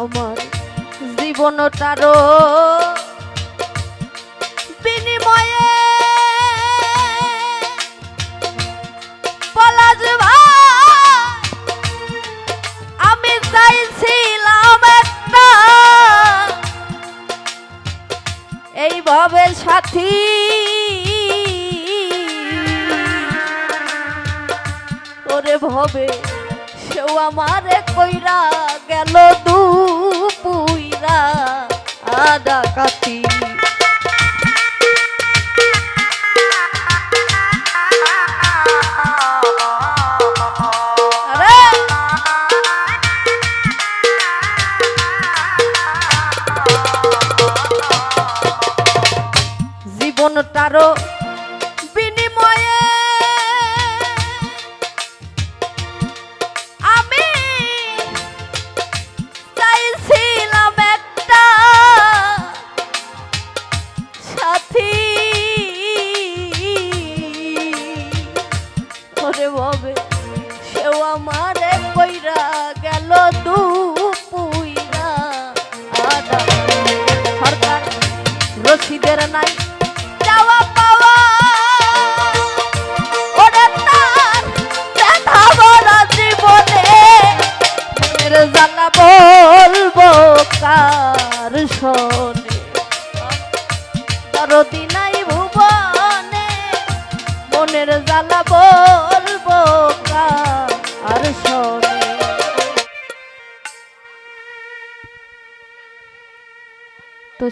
আমার জীবনটারও বিনিময়ে ভাই আমি চাইছিলাম একটা এইভাবে সাথী। ওরে ভবে। সেও আমারে কইরা গেল দু পুইরা আদা কাতি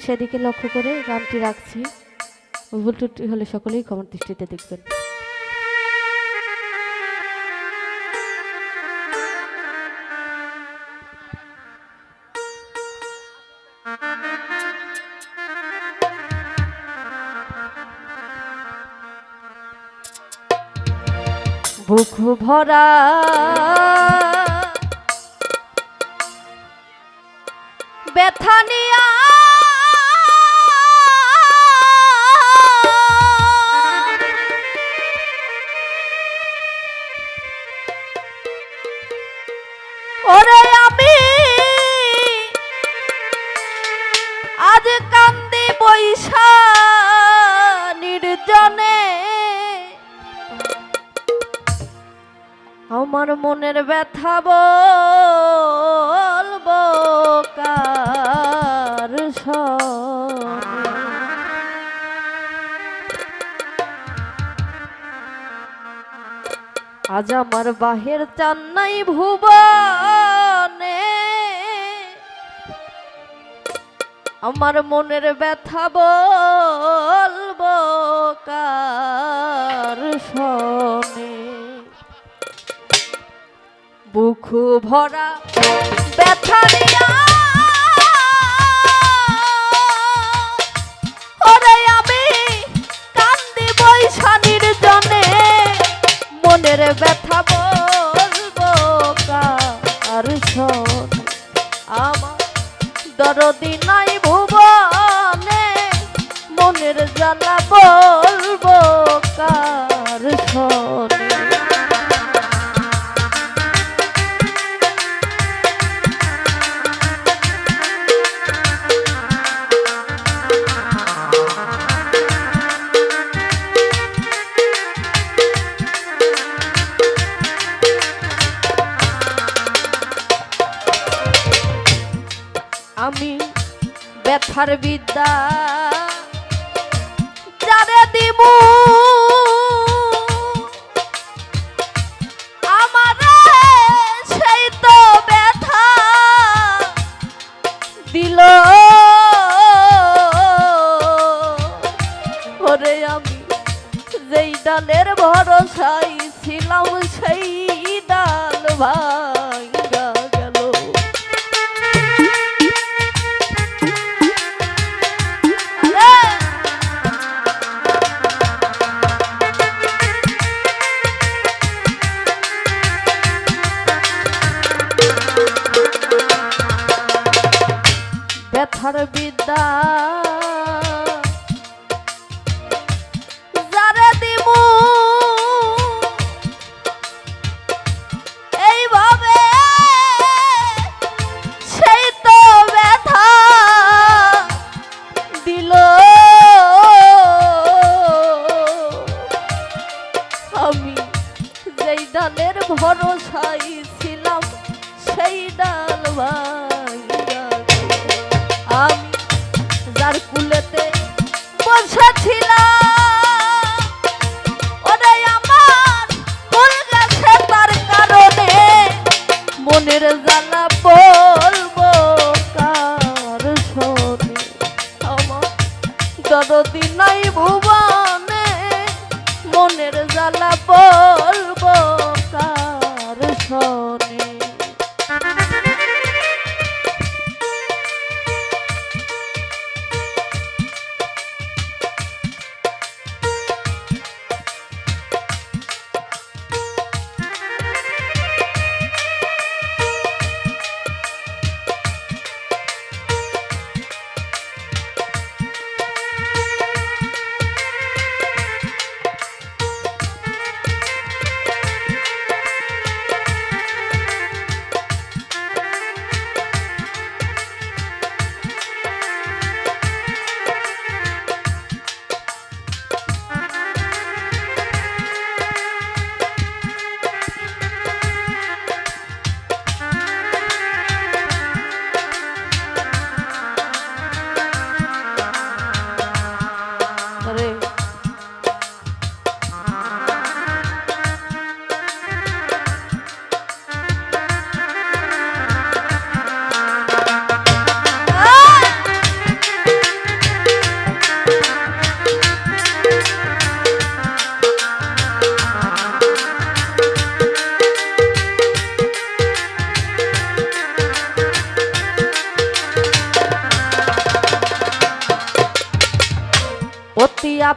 সেদিকে লক্ষ্য করে গানটি রাখছি। ভুল হলে সকলেই ক্ষমার দৃষ্টিতে দেখবেন। বুক ভরা আমি। বৈশা নির্জনে। আমার মনের ব্যথা বলব আজ আমার বাহের চান্নাই ভুবনে। আমার মনের ব্যথা বলব কার শোনে। বুক ভরা ব্যথা নিয়া মনের ব্যথা বলব কার শোন? আমার দরদি নাই ভুবনে মনের জ্বালা বলব। ব্যথার বিদ্যা। যারে দিব আমারে সেই তো ব্যথা দিল। ওরে আমি যেই ডালের ভরসাই ছিলাম সেই ডাল ভাঙ্গা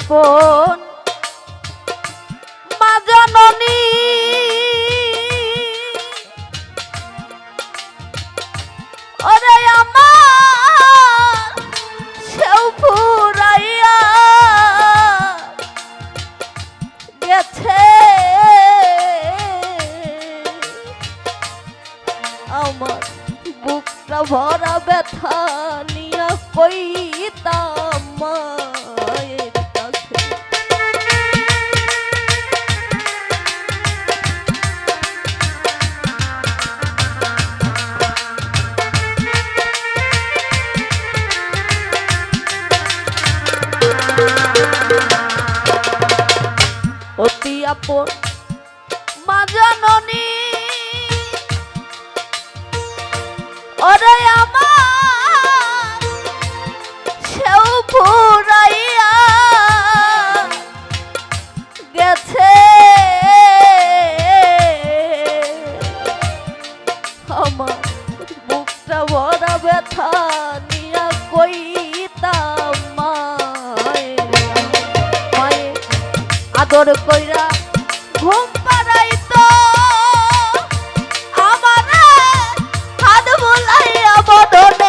আপন মা জননী ওরে আমার সেও ফুরাইয়া গেছে। আমার বুকটা ভরা ব্যথা নিয়া কইতাম অতি আপন মা ওরে আমার গেছে। আমার বুকটা ভরা ব্যথা নিয়া কইতাম মায়ের আদর কইরা আমারে হাত বুলাইয়া বদনে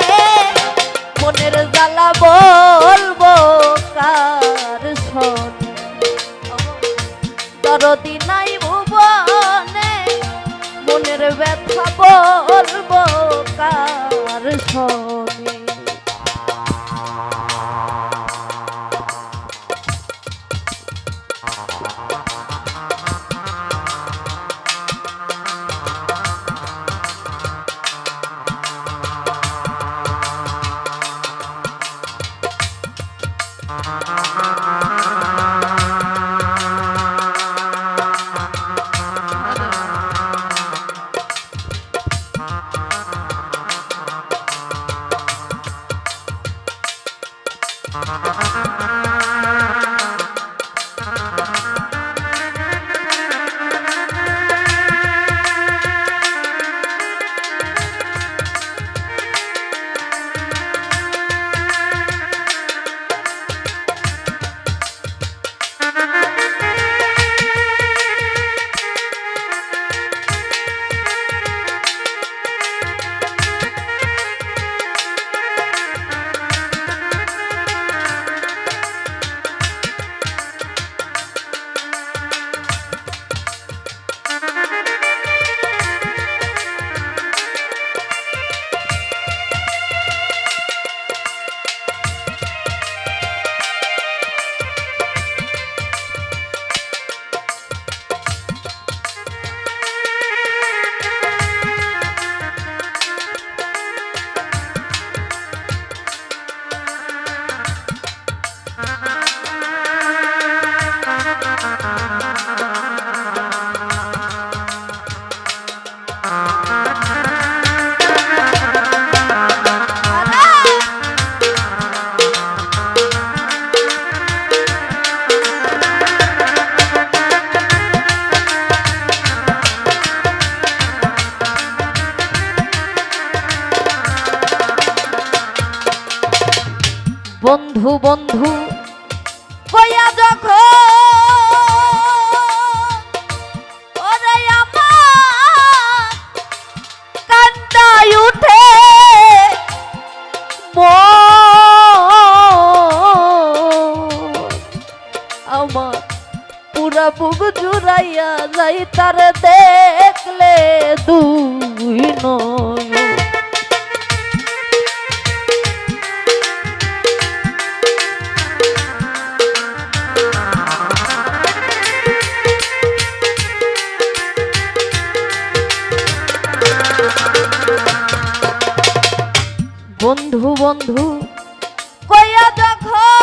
বন্ধু বন্ধু। কইয়া যখন ওরে উঠে আমার পুরা বুক জুড়াইয়া যাই তার দেখলে দুই বন্ধু কইয়া যখন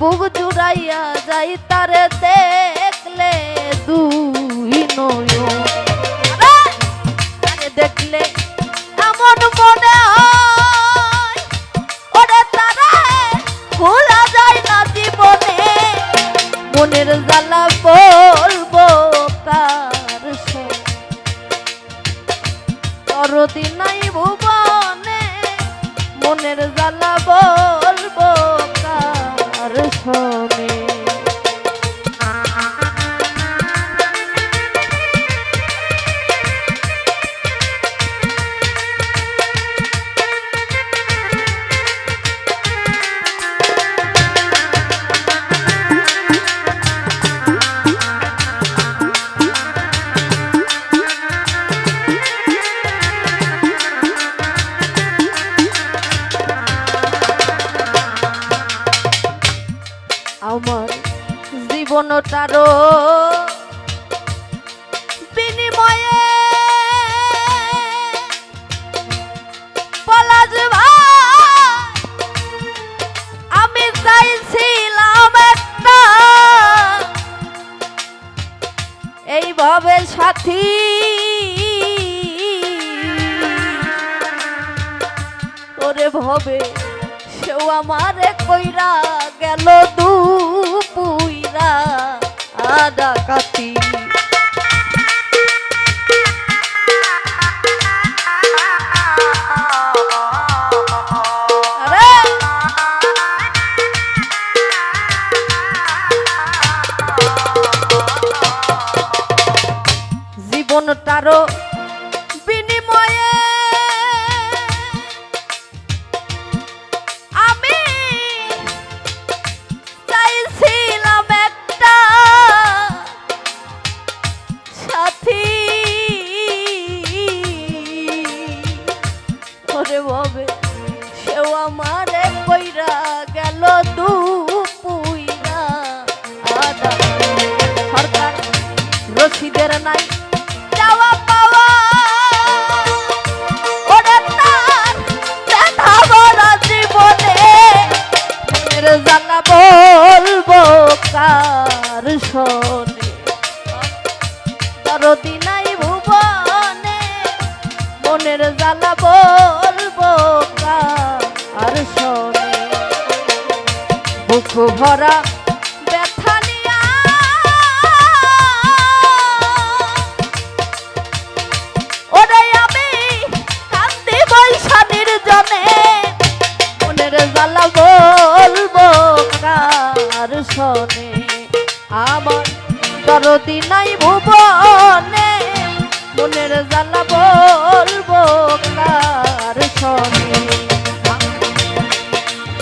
বুক জুড়াইয়া যাই তারে দেখলে দুই নয়ন। তরদি নাই ভুবনে মনের জ্বালা বলব কার শোনে? জীবনটারও বিনিময়ে ভাই, আমি চাইছিলাম একটা এইভাবে সাথী। ওরে ভবে, সেও আমারে কইরা গেল দু পুইরা আদা কাতি জীবনটারও রশিদের নাই। যাওয়া পাওয়া, ওরে তার দেখা বড় জীবনে। মনের জ্বালা বলব কার নাই ভুবনে, মনের জ্বালা বলব কার শোনে। ভরা কার আমার দরদি নাই ভুবনে, মনের জ্বালা বলব কার শোনে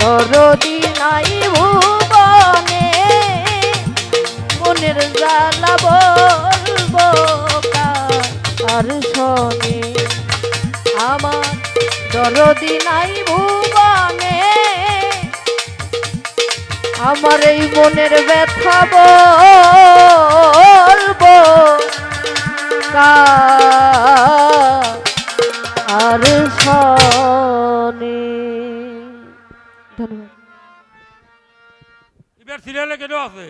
দরদি নাই ভুবনে, মনের জ্বালা বলব কার শোনে আমার দরদি নাই ভুবনে আমার এই মনের ব্যথা বলব আর শোনে। ধন্যবাদ। এবার সিরিয়ালে কেন আছে?